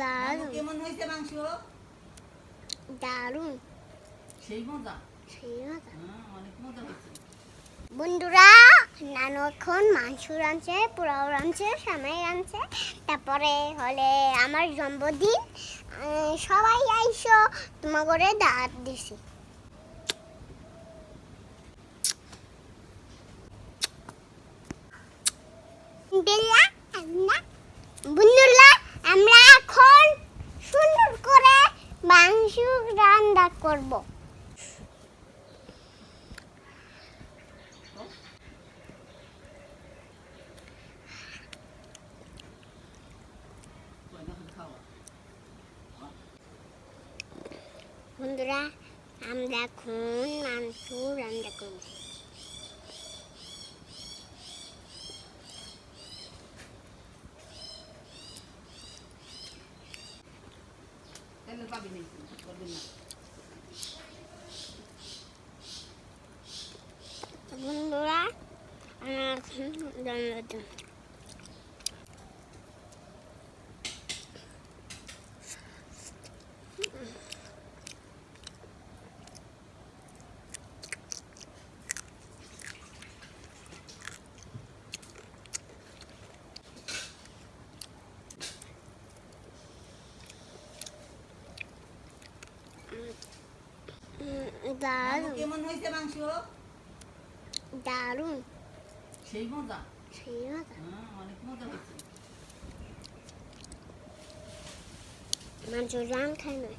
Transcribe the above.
দারুণ। কেমন হয়েছে মাংস? দারুণ। সেই মজা? সেই মজা। হ্যাঁ অনেক মজা হয়েছে। বন্ধুরা নানু এখন মাংস রাঁধছে পোলাও রাঁধছে সামাই রাঁধছে। তারপরে হলে আমার জন্মদিন। সবাই আইসো তোমার করে দাঁত দিছি। বন্ধুরা, আমরা বন্ধুরা আমরা এখন সুন্দর করে মাংস রান্না করব। বন্ধুরা আমরা এখন মাংস রান্না করব। পাবি আমরা এখন রান্না দেব নানু দারুণ কেমন হয়েছে মাংস দারুণ সেই মজা সেই মজা হ্যাঁ অনেক মজা হয়েছে মাংস রান খাই নয়